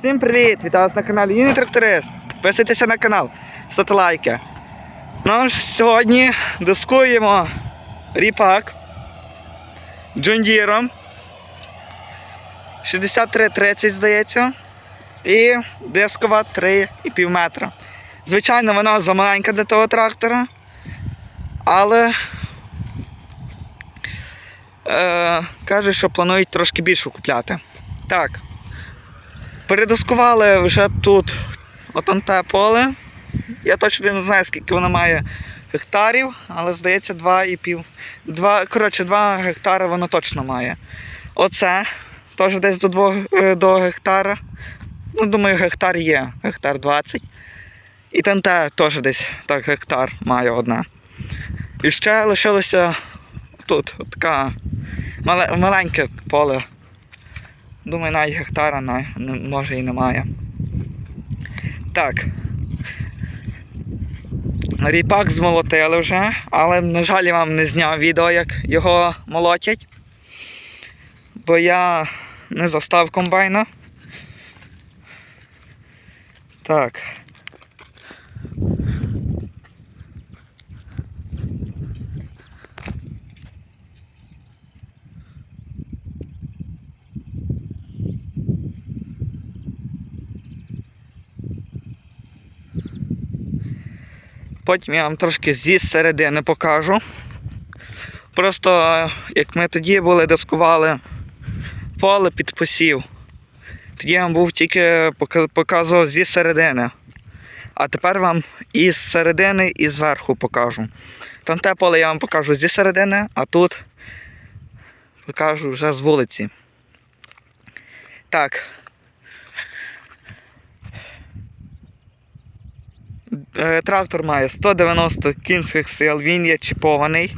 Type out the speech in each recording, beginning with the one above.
Всім привіт! Вітаю вас на каналі Юні Тракторист. Підписуйтеся на канал, ставте лайки. Ну сьогодні дискуємо ріпак Джондіром 6330, здається. І дискова 3,5 метра. Звичайно, вона замаленька для того трактора, але е, кажуть, що планують трошки більше купляти. Так. Передискували вже тут отам те поле. Я точно не знаю, скільки воно має гектарів, але здається 2,5. 2, коротше, 2 гектари воно точно має. Оце теж десь до 2 е, до гектара. Ну, думаю, гектар є, гектар 20. І там те теж десь так гектар має одна. І ще лишилося тут така мале- маленьке поле. Думаю, навіть гектара на, може і немає. Так. Ріпак змолотили вже, але, на жаль, я вам не зняв відео, як його молотять. Бо я не застав комбайна. Так. Потім я вам трошки зі середини покажу. Просто е, як ми тоді були, дискували поле під посів. Тоді я вам був тільки показував зі середини. А тепер вам і з середини, і зверху покажу. Там те поле я вам покажу зі середини, а тут покажу вже з вулиці. Так. Трактор має 190 кінських сил, він є чіпований.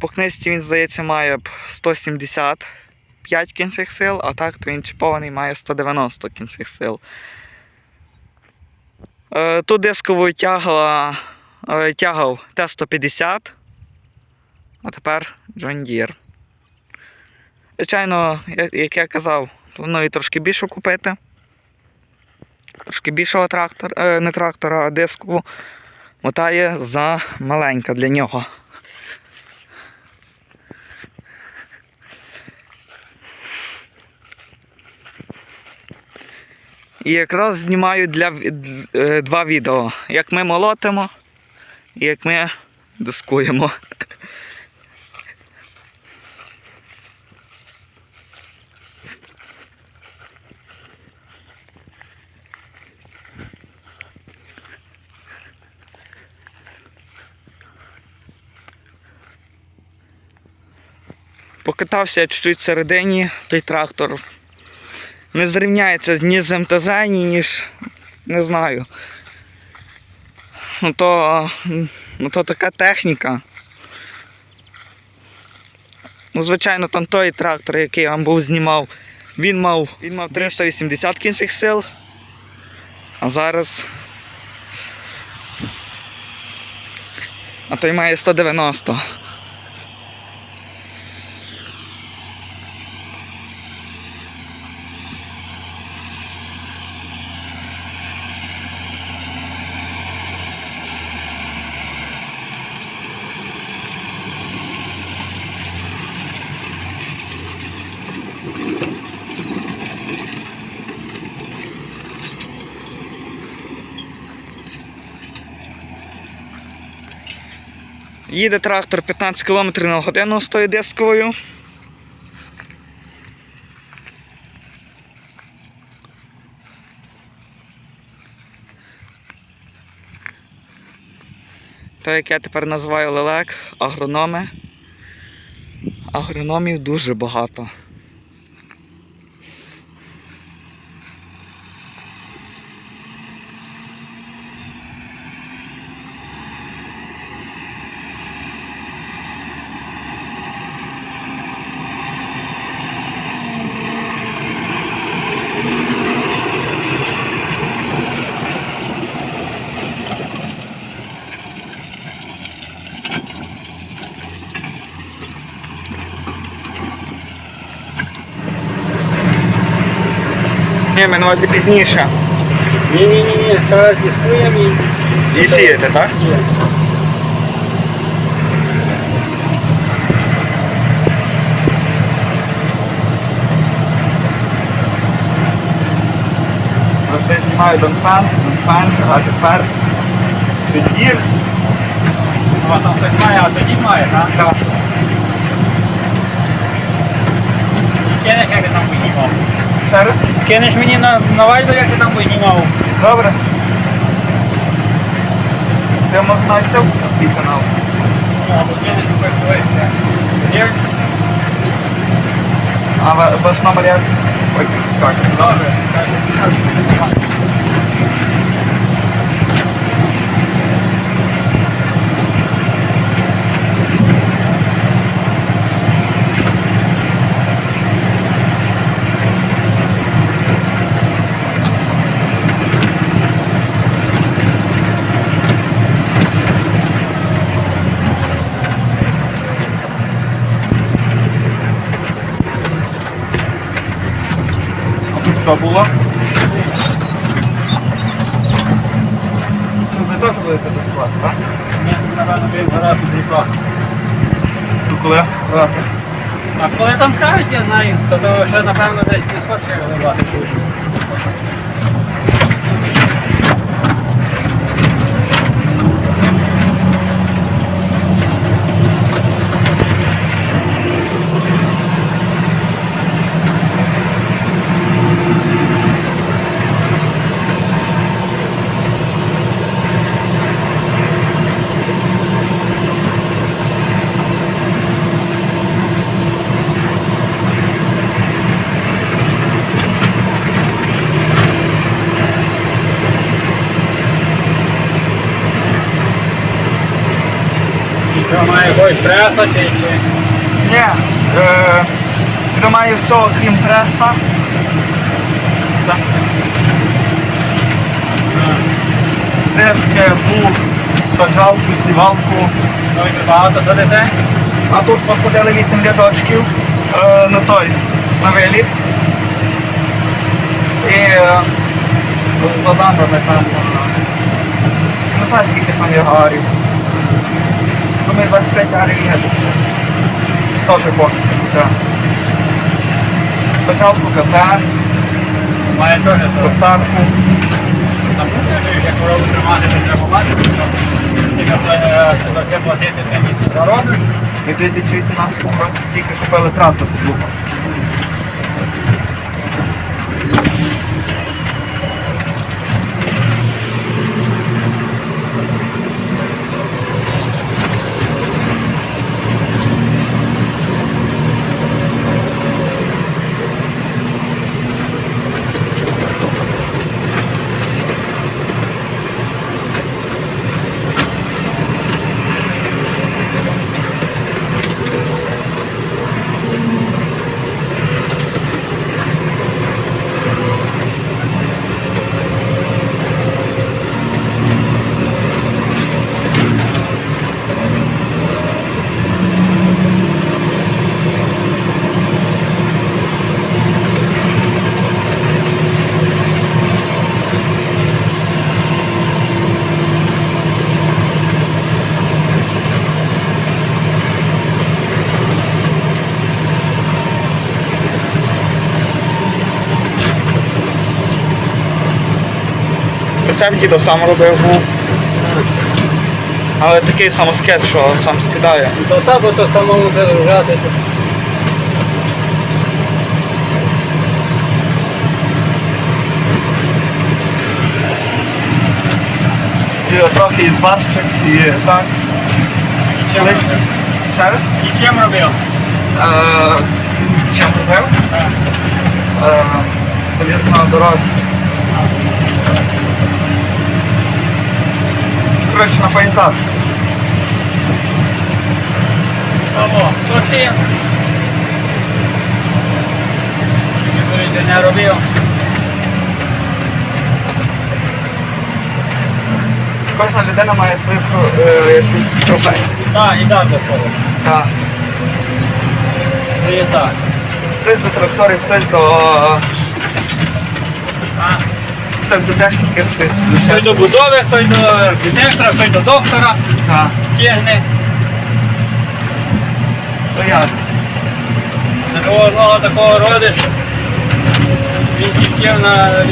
По книжці він, здається, має 175 кінських сил, а так то він чіпований має 190 кінських сил. Е, Тут дисковою тягла, е, тягав Т-150, а тепер John Deere. Звичайно, як я казав, планую трошки більше купити трошки більшого трактора, е, не трактора, а диску мотає за маленька для нього. І якраз знімаю для, е, два відео. Як ми молотимо і як ми дискуємо. Покатався чуть-чуть всередині, той трактор не зрівняється ні з МТЗ, ні ніж не знаю. Ну то, ну то така техніка. Ну, звичайно, там той трактор, який я вам був знімав, він мав, він мав 380 кінських сил. А зараз. А той має 190. Їде трактор 15 км на годину з тою дисковою. Те, як я тепер називаю лелек, агрономи. Агрономів дуже багато. Ні, ми на пізніше. Ні-ні-ні, зараз дискуємо і... І сієте, так? Є. Завжди знімаю Донфен, Донфен, а тепер під'їр. А там хтось має, а тоді має, так? Так. Кинеш мені на, на вайбер, як ти там винімав. Добре. Ти можна навіть це на свій канал. Або кинеш якось Є? А ва- ваш номер як? Ой, скак. Добре. А Тут що було? Ну, ви теж будете складу, так? Ні, напевно, він гора під ріка. Ну коли? Брати. А коли там скажуть, я знаю, то, то ще напевно десь не хоче вливати що має якогось преса чи, чи... Ні, е, він має все, крім преса. Це диски, плуг, саджалку, сівалку. Ну, і багато садите? А тут посадили 8 рядочків е, на той, на виліт. І е, за дамбами там. е, Не знаю скільки там є гарів. Думаю, 25 гарів є десь. Теж повністю. Сачалку КТ, Має теж посадку. Там мусиш, як корову тримати, то треба бачити, ти е, платити заробиш. Ми в 2018 році тільки купили трактор з плугом. Прицеп дідо сам робив був. Але такий самоскет, що сам скидає. То та, бо то самому загружати. І трохи і зварщик, і так. Чим Колись. робив? Ще раз? І чим робив? Е, Чим робив? Е. Коротше, на пейзаж. О, то чим? Чи не робив? Кожна людина має свою е, якусь професію. Так, і так до цього. Так. Це є так. Хтось до тракторів, хтось до хтось до техніки, хтось Хто до будови, хто до архітектора, хто до доктора Так, тягне. то як? Такого одного такого родиш. Він тільки на,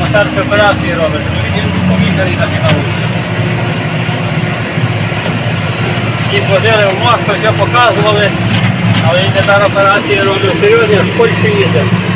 на старці операції робить. Він помісаний на фіналусі. Їх возили в Москву, все показували, але він тепер операції робить серйозні, аж в Польщу їздив.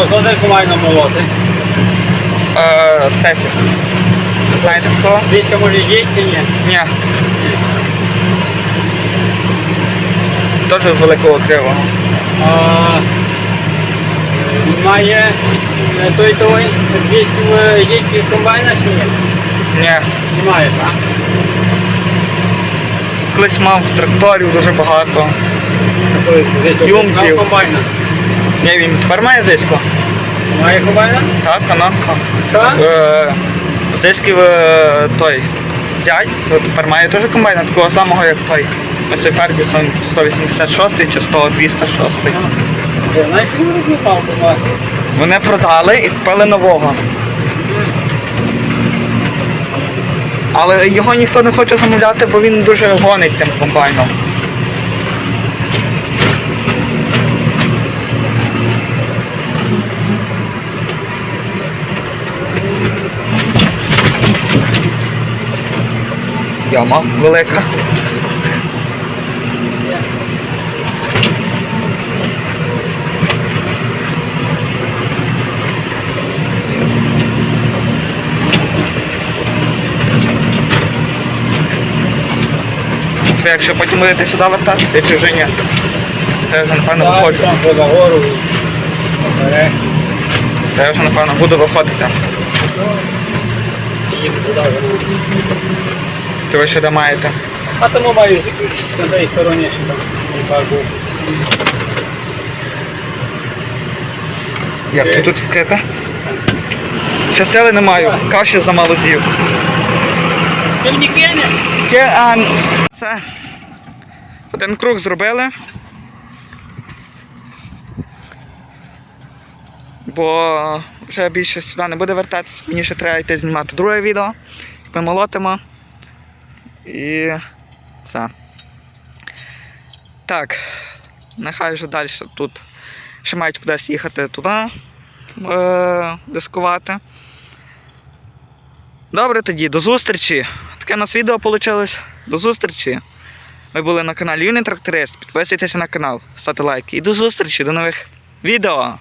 То хто зерку має намолоти? Е, Знаєте хто? Дичка може їсть чи ні? Ні. Теж з великого кривого. А, має е, той той десь в їдь комбайна чи ні? Ні. Немає, так? Колись мав тракторів дуже багато. Юмзів. комбайна. Ні, він тепер має зисько. Має комбайна? Так, канонка. Що? Е, Зисків е, той зять, то тепер має теж комбайн, такого самого, як той. Месей Фергюсон 186 чи 100 206. Знаєш, він розліпав комбайн? Вони продали і купили нового. Але його ніхто не хоче замовляти, бо він дуже гонить тим комбайном. Яма велика. Якщо потім будете сюди вертатися, чи вже ні? Я вже напевно виходжу. я вже напевно буду виходити. То ви ще маєте? А тому маю на тій стороні ще там не так був. Як то тут відкрите? Ще сили не маю, каші замало з'їв. Ти мені кинеш? Є, а, Все. Один круг зробили. Бо вже більше сюди не буде вертатися. Мені ще треба йти знімати друге відео. Ми молотимо. І все. Так. Нехай вже далі тут ще мають кудись їхати туди е- дискувати. Добре тоді, до зустрічі. Таке у нас відео вийшло. До зустрічі. Ми були на каналі Юний Тракторист. Підписуйтеся на канал, ставте лайки. І до зустрічі, до нових відео.